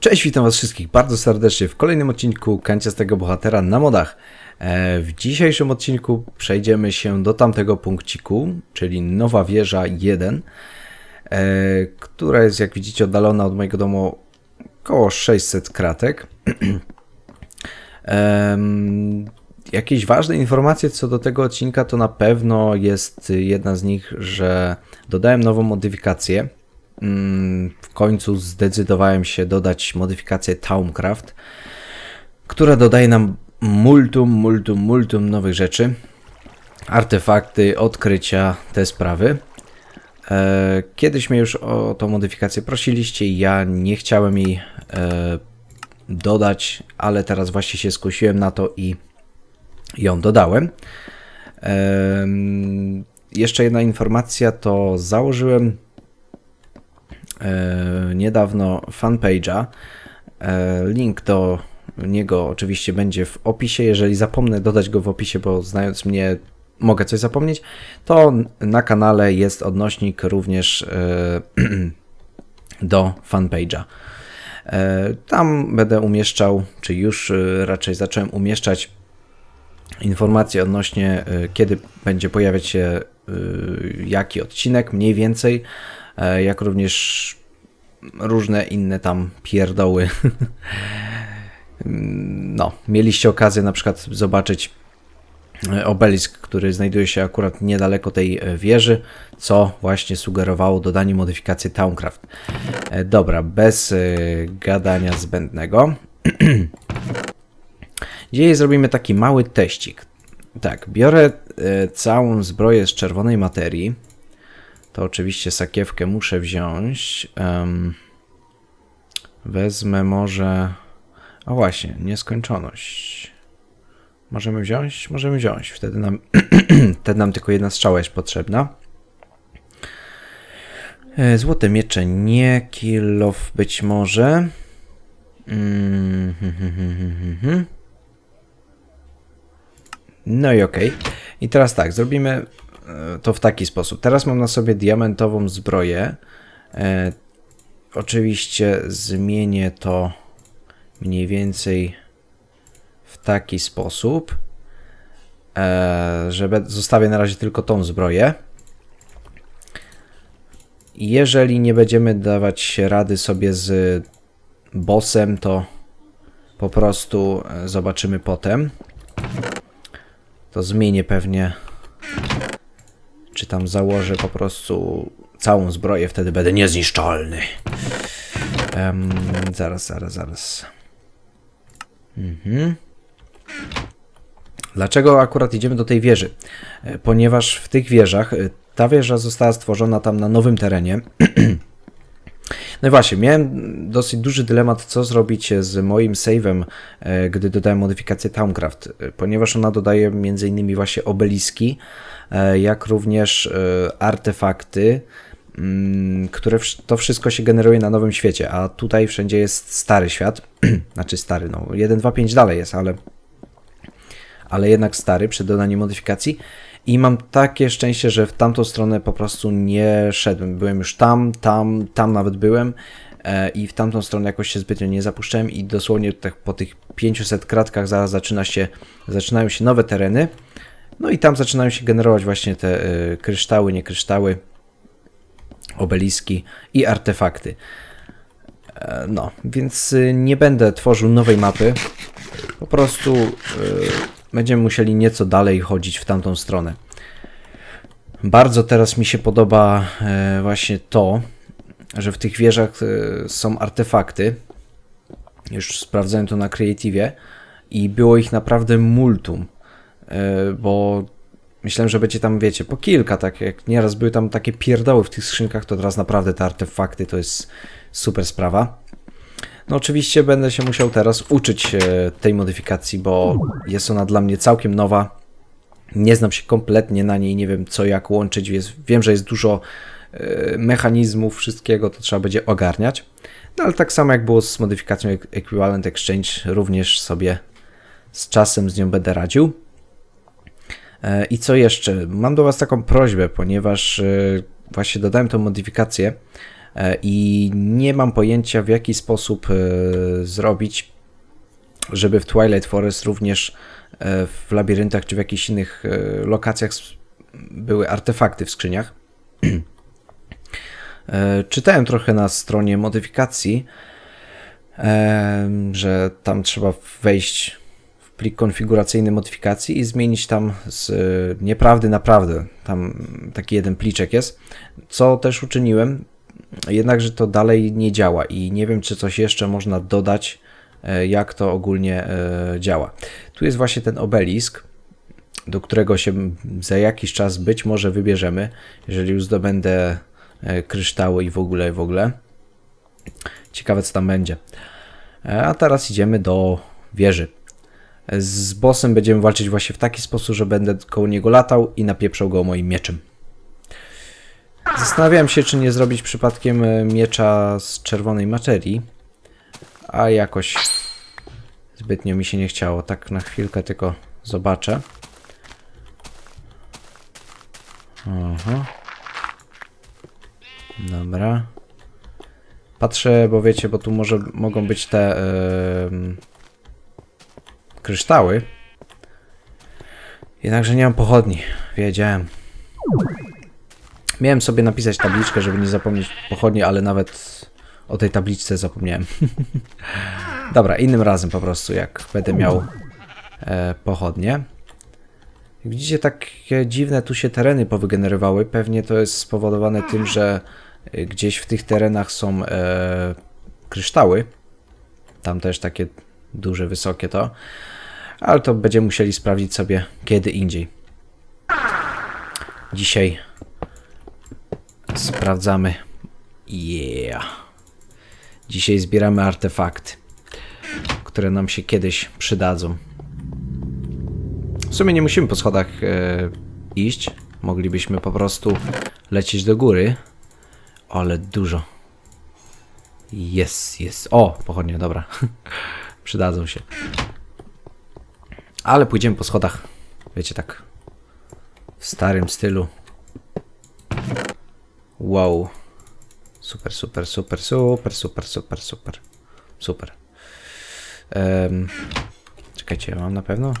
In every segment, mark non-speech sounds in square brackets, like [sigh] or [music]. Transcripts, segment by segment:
Cześć, witam was wszystkich bardzo serdecznie w kolejnym odcinku Kanciastego Bohatera na modach. E, W dzisiejszym odcinku przejdziemy się do tamtego punkciku, czyli Nowa Wieża 1, e, która jest jak widzicie oddalona od mojego domu około 600 kratek. [clears throat] Jakieś ważne informacje co do tego odcinka to na pewno jest jedna z nich, że dodałem nową modyfikację. Mm, W końcu zdecydowałem się dodać modyfikację Towncraft, która dodaje nam multum, multum, multum nowych rzeczy. Artefakty, odkrycia, te sprawy. E, Kiedyś mnie już o tą modyfikację prosiliście ja nie chciałem jej e, dodać, ale teraz właśnie się skusiłem na to i ją dodałem. Em, Jeszcze jedna informacja to założyłem e, niedawno fanpage'a. E, Link do niego oczywiście będzie w opisie. Jeżeli zapomnę dodać go w opisie, bo znając mnie mogę coś zapomnieć, to na kanale jest odnośnik również e, [clears throat] do fanpage'a. E, Tam będę umieszczał, czy już e, raczej zacząłem umieszczać informacje odnośnie e, kiedy będzie pojawiać się e, jaki odcinek mniej więcej, e, jak również różne inne tam pierdoły. [laughs] No, mieliście okazję na przykład zobaczyć e, obelisk, który znajduje się akurat niedaleko tej e, wieży, co właśnie sugerowało dodanie modyfikacji Towncraft. E, Dobra, bez e, gadania zbędnego. [clears throat] Dzisiaj zrobimy taki mały teścik. Tak, biorę e, całą zbroję z czerwonej materii. To oczywiście sakiewkę muszę wziąć. Em, wezmę może... O właśnie, nieskończoność. Możemy wziąć? Możemy wziąć. Wtedy nam, [clears throat] wtedy nam tylko jedna strzała jest potrzebna. E, Złote miecze nie, kilof być może. Mm, hmm, hmm, hmm. No i okej. I teraz tak, zrobimy to w taki sposób. Teraz mam na sobie diamentową zbroję. E, oczywiście zmienię to mniej więcej w taki sposób, e, że zostawię na razie tylko tą zbroję. Jeżeli nie będziemy dawać rady sobie z bossem, to po prostu e, zobaczymy potem. To zmienię pewnie, czy tam założę po prostu całą zbroję, wtedy będę niezniszczalny. Em, zaraz, zaraz, zaraz. Mhm. Dlaczego akurat idziemy do tej wieży? E, Ponieważ w tych wieżach, e, ta wieża została stworzona tam na nowym terenie. [clears throat] No i właśnie, miałem dosyć duży dylemat, co zrobić z moim save'em, e, gdy dodałem modyfikację Towncraft, ponieważ ona dodaje m.in. właśnie obeliski, jak również e, artefakty, mm, które to wszystko się generuje na nowym świecie, a tutaj wszędzie jest stary świat, [clears throat] znaczy stary, no 1.2.5 dalej jest, ale ale jednak stary przed dodaniem modyfikacji. I mam takie szczęście, że w tamtą stronę po prostu nie szedłem. Byłem już tam, tam, tam nawet byłem e, i w tamtą stronę jakoś się zbytnio nie zapuszczałem i dosłownie tak po tych 500 kratkach zaraz zaczyna się, zaczynają się nowe tereny. No i tam zaczynają się generować właśnie te e, kryształy, nie kryształy, obeliski i artefakty. E, no, więc y, nie będę tworzył nowej mapy. Po prostu będziemy musieli nieco dalej chodzić w tamtą stronę. Bardzo teraz mi się podoba e, właśnie to, że w tych wieżach e, są artefakty. Już sprawdzałem to na Creative i było ich naprawdę multum, e, bo myślałem, że będzie tam, wiecie, po kilka, tak jak nieraz były tam takie pierdoły w tych skrzynkach, to teraz naprawdę te artefakty to jest super sprawa. No oczywiście będę się musiał teraz uczyć się tej modyfikacji, bo jest ona dla mnie całkiem nowa. Nie znam się kompletnie na niej, nie wiem co jak łączyć. Jest, wiem, że jest dużo e, mechanizmów, wszystkiego to trzeba będzie ogarniać. No ale tak samo jak było z modyfikacją Equ- Equivalent Exchange, również sobie z czasem z nią będę radził. E, I co jeszcze? Mam do Was taką prośbę, ponieważ e, właśnie dodałem tą modyfikację e, i nie mam pojęcia w jaki sposób zrobić, żeby w Twilight Forest również w labiryntach czy w jakichś innych lokacjach były artefakty w skrzyniach. [clears throat] Czytałem trochę na stronie modyfikacji, że tam trzeba wejść plik konfiguracyjny modyfikacji i zmienić tam z e, nieprawdy na prawdę. Tam taki jeden pliczek jest, co też uczyniłem, jednakże to dalej nie działa i nie wiem, czy coś jeszcze można dodać, e, jak to ogólnie e, działa. Tu jest właśnie ten obelisk, do którego się za jakiś czas być może wybierzemy, jeżeli już zdobędę kryształy i w ogóle, i w ogóle. Ciekawe, co tam będzie. A teraz idziemy do wieży. Z bossem będziemy walczyć właśnie w taki sposób, że będę koło niego latał i napieprzał go moim mieczem. Zastanawiałem się, czy nie zrobić przypadkiem e, miecza z czerwonej materii, a jakoś zbytnio mi się nie chciało. Tak na chwilkę tylko zobaczę. Aha. Dobra. Patrzę, bo wiecie, bo tu może mogą być te em, kryształy. Jednakże nie mam pochodni. Wiedziałem. Miałem sobie napisać tabliczkę, żeby nie zapomnieć pochodni, ale nawet o tej tabliczce zapomniałem. [laughs] Dobra, innym razem po prostu, jak będę miał e, pochodnie. Widzicie, takie dziwne tu się tereny powygenerowały. Pewnie to jest spowodowane tym, że y, gdzieś w tych terenach są e, kryształy. Tam też takie duże, wysokie to. Ale to będziemy musieli sprawdzić sobie kiedy indziej. Dzisiaj sprawdzamy. Yeah. Dzisiaj zbieramy artefakty, które nam się kiedyś przydadzą. W sumie nie musimy po schodach e, iść. Moglibyśmy po prostu lecieć do góry. Ale dużo. Jest, jest. O, pochodnie, dobra. [laughs] Przydadzą się. Ale pójdziemy po schodach. Wiecie, tak. W starym stylu. Wow. Super, super, super, super, super, super, super. Super. Em, czekajcie, mam na pewno?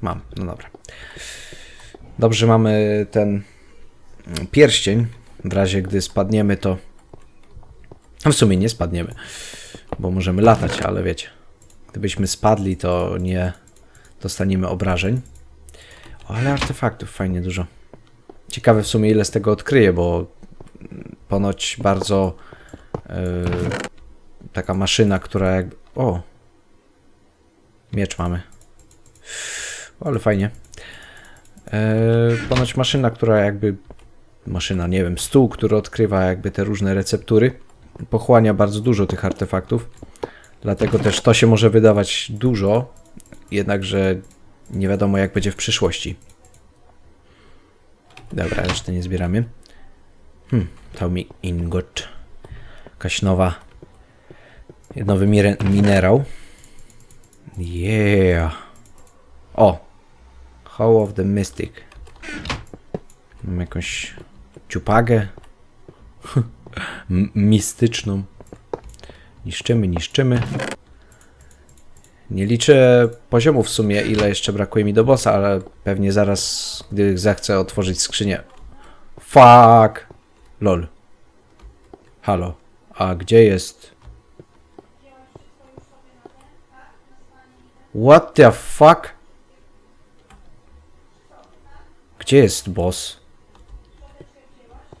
Mam, no dobra. Dobrze, mamy ten pierścień. W razie gdy spadniemy, to. No w sumie nie spadniemy, bo możemy latać, ale wiecie. Gdybyśmy spadli, to nie dostaniemy obrażeń. O, ale artefaktów fajnie dużo. Ciekawe w sumie, ile z tego odkryję, bo ponoć bardzo yy, taka maszyna, która jakby. O! Miecz mamy. O, ale fajnie. Eee, ponoć maszyna, która jakby. Maszyna, nie wiem, stół, który odkrywa jakby te różne receptury, pochłania bardzo dużo tych artefaktów. Dlatego też to się może wydawać dużo, jednakże nie wiadomo jak będzie w przyszłości. Dobra, resztę nie zbieramy. Hmm, to mi ingot. Jakaś nowa. Nowy minerał. Yeah. O! Hall of the Mystic. Mam jakąś ciupagę. [laughs] Mistyczną. Niszczymy, niszczymy. Nie liczę poziomów w sumie, ile jeszcze brakuje mi do bossa, ale pewnie zaraz, gdy zechcę otworzyć skrzynię. Fuck! Lol. Halo. A gdzie jest? What the fuck? Gdzie jest boss?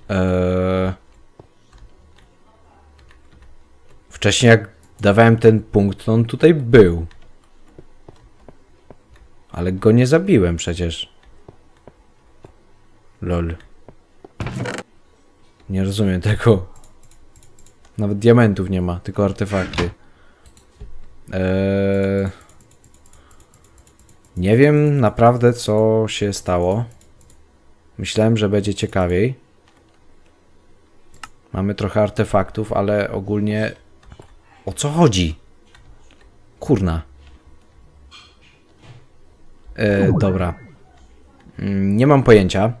Eee... Wcześniej jak dawałem ten punkt, to on tutaj był. Ale go nie zabiłem przecież. Lol. Nie rozumiem tego. Nawet diamentów nie ma, tylko artefakty. Eee... Nie wiem naprawdę co się stało. Myślałem, że będzie ciekawiej. Mamy trochę artefaktów, ale ogólnie o co chodzi? Kurna. E, dobra. Mm, Nie mam pojęcia.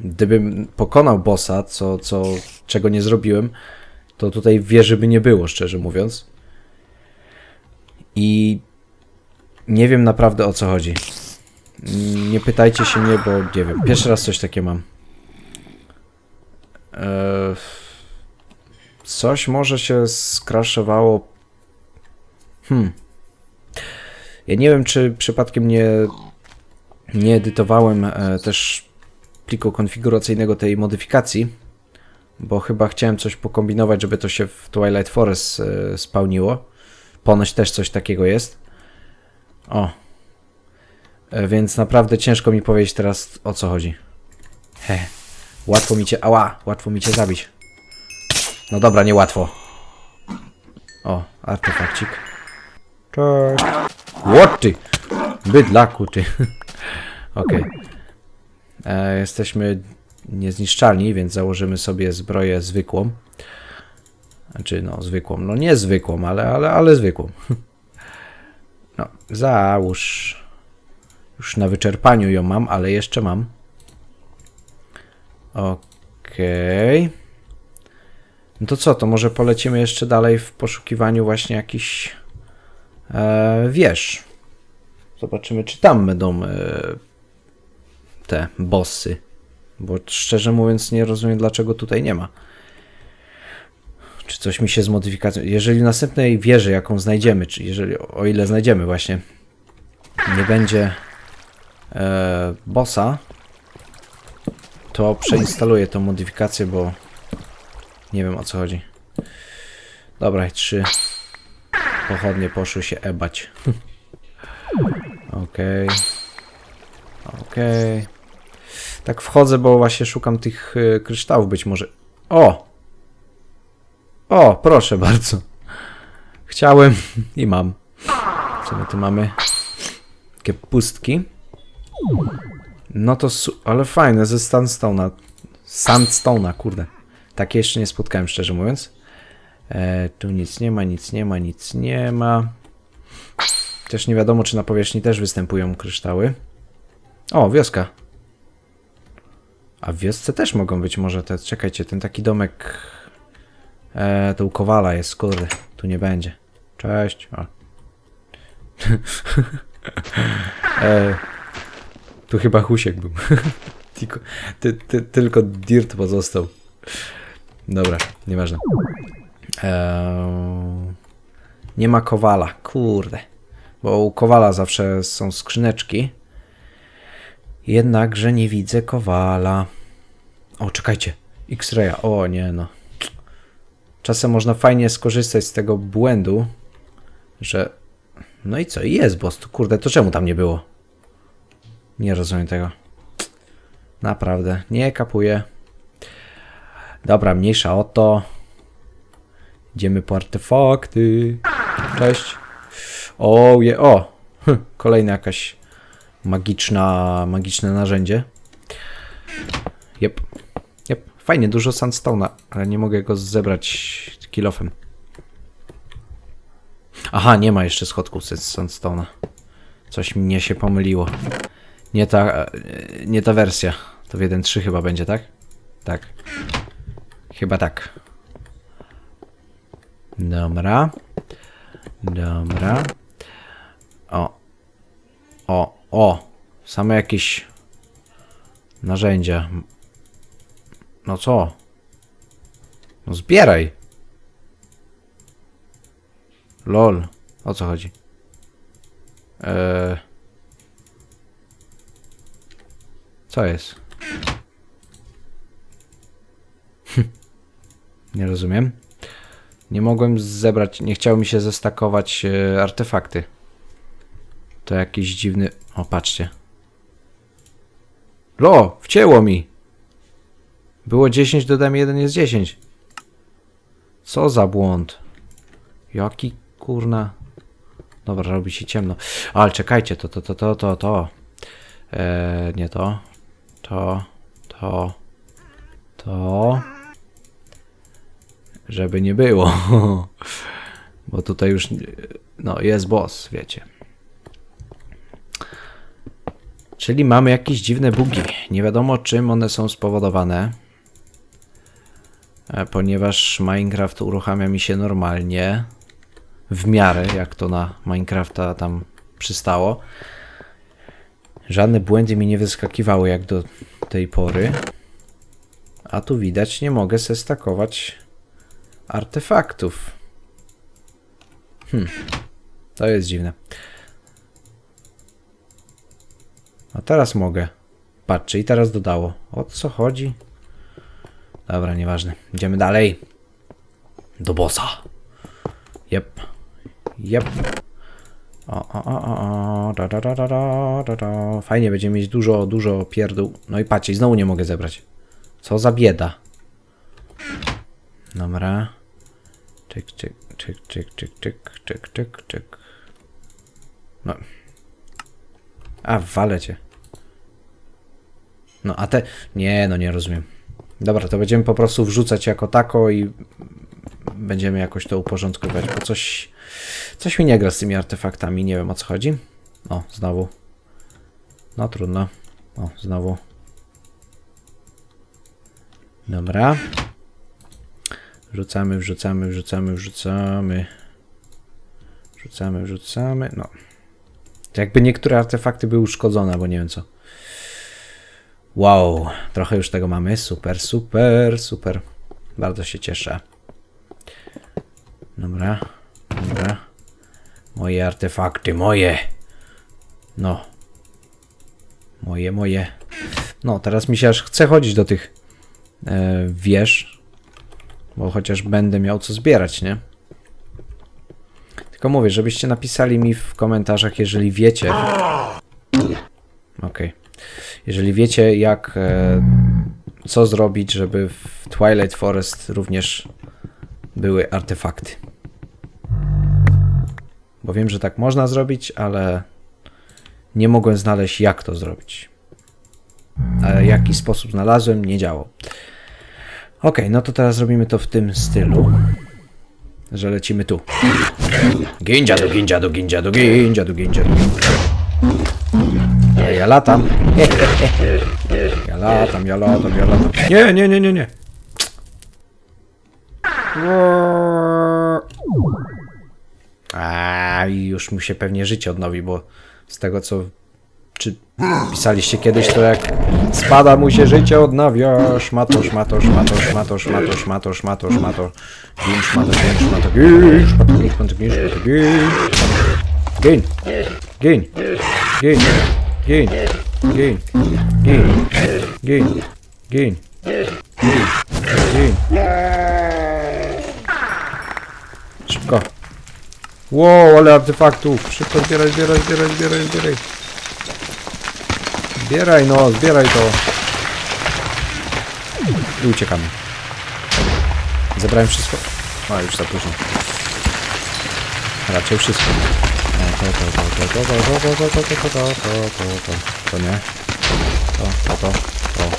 gdybym pokonał bossa, co, co, czego nie zrobiłem, to tutaj wieży by nie było, szczerze mówiąc. I nie wiem naprawdę o co chodzi. Nie pytajcie się mnie, bo nie wiem. Pierwszy raz coś takie mam. Eee, coś może się skraszowało. Hmm. Ja nie wiem, czy przypadkiem nie, nie edytowałem e, też pliku konfiguracyjnego tej modyfikacji, bo chyba chciałem coś pokombinować, żeby to się w Twilight Forest e, spełniło. Ponoć też coś takiego jest. O. E, Więc naprawdę ciężko mi powiedzieć teraz o co chodzi. He. Łatwo mi cię. Ała! Łatwo mi cię zabić. No dobra, niełatwo. O, artefakcik. Cześć. What ty? Bydlaku ty. [laughs] Okej. E, Jesteśmy niezniszczalni, więc założymy sobie zbroję zwykłą. Znaczy, no, zwykłą. No, nie zwykłą, ale, ale, ale zwykłą. [laughs] No, załóż. Już na wyczerpaniu ją mam, ale jeszcze mam. Okej. No to co, to może polecimy jeszcze dalej w poszukiwaniu właśnie jakichś wież. Zobaczymy, czy tam będą e, te bossy. Bo szczerze mówiąc nie rozumiem, dlaczego tutaj nie ma. Czy coś mi się z modyfikacją... Jeżeli w następnej wieży, jaką znajdziemy, czy jeżeli, o ile znajdziemy właśnie, nie będzie e, bossa, to przeinstaluję tą modyfikację, bo nie wiem o co chodzi. Dobra, trzy pochodnie poszły się ebać. Okej. Okej. Tak wchodzę, bo właśnie szukam tych y, kryształów być może. O! O, proszę bardzo. Chciałem [laughs] i mam. Co my tu mamy? Takie pustki. No to ale fajne, ze sandstone'a. Sandstone'a, kurde. Takie jeszcze nie spotkałem, szczerze mówiąc. E, tu nic nie ma, nic nie ma, nic nie ma. Też nie wiadomo, czy na powierzchni też występują kryształy. O, wioska. A w wiosce też mogą być może te... Czekajcie, ten taki domek... E, to u Kowala jest, kurde. Tu nie będzie. Cześć. O. [laughs] e, tu chyba Husiek był. [laughs] tylko, ty, ty, tylko Dirt pozostał. Dobra, nieważne. Eee, nie ma Kowala, kurde. Bo u Kowala zawsze są skrzyneczki. Jednakże nie widzę Kowala. O, czekajcie. X-Raya. O, nie no. Czasem można fajnie skorzystać z tego błędu, że... No i co? Jest boss. Kurde, to czemu tam nie było? Nie rozumiem tego. Naprawdę. Nie kapuję. Dobra, mniejsza o to. Idziemy po artefakty. Cześć. O, je, o. Hm, kolejna jakaś magiczna, magiczne narzędzie. Jep. Jep. Fajnie, dużo sandstone'a, ale nie mogę go zebrać kilofem. Aha, nie ma jeszcze schodków z sandstone'a. Coś mnie się pomyliło. Nie ta, nie ta wersja. To w 1.3 chyba będzie, tak? Tak. Chyba tak. Dobra. Dobra. O. O, o. Same jakieś narzędzia. No co? No zbieraj. Lol. O co chodzi? Eee... Co jest? [laughs] Nie rozumiem. Nie mogłem zebrać, nie chciało mi się zestakować e, artefakty. To jakiś dziwny... O, patrzcie. Lo, wcięło mi. Było 10, dodam 1 jest 10. Co za błąd. Jaki kurna... Dobra, robi się ciemno. Ale czekajcie, to, to, to, to, to, to. Eee, nie to. To, to, to. Żeby nie było. [laughs] Bo tutaj już, no, jest boss, wiecie. Czyli mamy jakieś dziwne bugi. Nie wiadomo czym one są spowodowane. E, Ponieważ Minecraft uruchamia mi się normalnie. W miarę, jak to na Minecrafta tam przystało. Żadne błędy mi nie wyskakiwały jak do tej pory. A tu widać, nie mogę sestakować artefaktów. Hmm. To jest dziwne. A teraz mogę. Patrzcie, i teraz dodało. O co chodzi? Dobra, nieważne. Idziemy dalej. Do bossa. Jep. Jep. O, o, o, o, da, da, da, da, da, da. Fajnie, będziemy mieć dużo, dużo pierdół. No i patrzcie, znowu nie mogę zebrać. Co za bieda. Dobra. Czyk, czyk, czyk, czyk, czyk, czyk, czyk, czyk, czyk. No. A, walę cię. No, a te... Nie, no nie rozumiem. Dobra, to będziemy po prostu wrzucać jako tako i będziemy jakoś to uporządkować, bo coś... Coś mi nie gra z tymi artefaktami, nie wiem o co chodzi. O, znowu. No, trudno. O, znowu. Dobra. Wrzucamy, wrzucamy, wrzucamy, wrzucamy. Wrzucamy, wrzucamy. No. Jakby niektóre artefakty były uszkodzone, bo nie wiem co. Wow, trochę już tego mamy. Super, super, super. Bardzo się cieszę. Dobra, dobra. Moje artefakty, moje. No. Moje, moje. No, teraz mi się aż chce chodzić do tych e, wież. Bo chociaż będę miał co zbierać, nie? Tylko mówię, żebyście napisali mi w komentarzach, jeżeli wiecie. Okej. Jeżeli wiecie, jak. E, co zrobić, żeby w Twilight Forest również były artefakty. Bo wiem, że tak można zrobić, ale nie mogłem znaleźć, jak to zrobić. A jaki sposób znalazłem, nie działał. Ok, no to teraz robimy to w tym stylu, że lecimy tu. Gindzia do gindzia do gindzia do gindzia do gindzia gindzia. Ja latam. [laughs] Ja latam, ja latam, ja latam. Nie, nie, nie, nie, nie. A już mu się pewnie życie odnowi, bo z tego co czy pisaliście kiedyś, to jak spada mu się życie odnawia. Szmato, szmato, szmato, szmato, szmato, szmato, szmato, szmato. Gin, szmato, gin, szmato, gin, szmato, gin, szmato, gin, szmato, gin. Gin. Gin. Gin. Gin. Gin. Gin. Gin. Gin. Szybko. Wow, ale artefaktów. Szybko zbieraj, zbieraj, zbieraj, zbieraj, zbieraj. Zbieraj no, zbieraj to. I uciekamy. Zebrałem wszystko. A, już za późno. Raczej wszystko. E, To, to, to, to, to, to, to, to, to, to, to, to, to, to, to nie. To, to, to, to.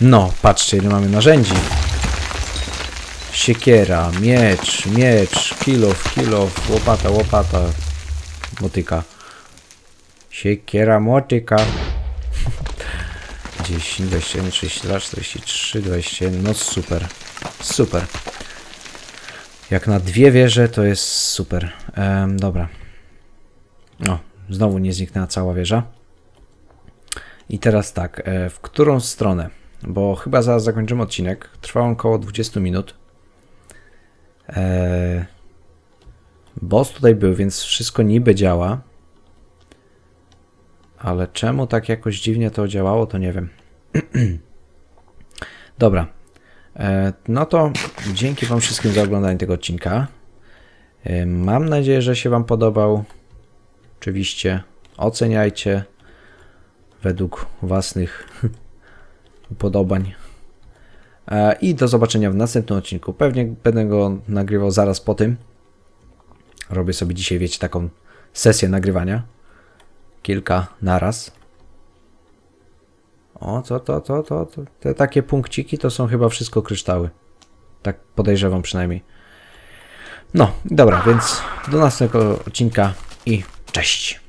No, patrzcie ile mamy narzędzi. Siekiera, miecz, miecz, kilof, kilof, łopata, łopata, motyka. Siekiera, motyka. 10, 21, 32, 43, 21, no super, super. Jak na dwie wieże to jest super. Em, dobra. No, znowu nie zniknęła cała wieża. I teraz tak, e, w którą stronę? Bo chyba zaraz zakończymy odcinek. Trwał on około 20 minut. E, boss tutaj był, więc wszystko niby działa. Ale czemu tak jakoś dziwnie to działało, to nie wiem. [clears throat] Dobra. E, no to dzięki Wam wszystkim za oglądanie tego odcinka. E, mam nadzieję, że się Wam podobał. Oczywiście oceniajcie według własnych [laughs] upodobań. E, I do zobaczenia w następnym odcinku. Pewnie będę go nagrywał zaraz po tym. Robię sobie dzisiaj, wiecie, taką sesję nagrywania. Kilka naraz. O, co to, to, to, to. Te takie punkciki to są chyba wszystko kryształy. Tak podejrzewam przynajmniej. No, dobra, więc do następnego odcinka i cześć.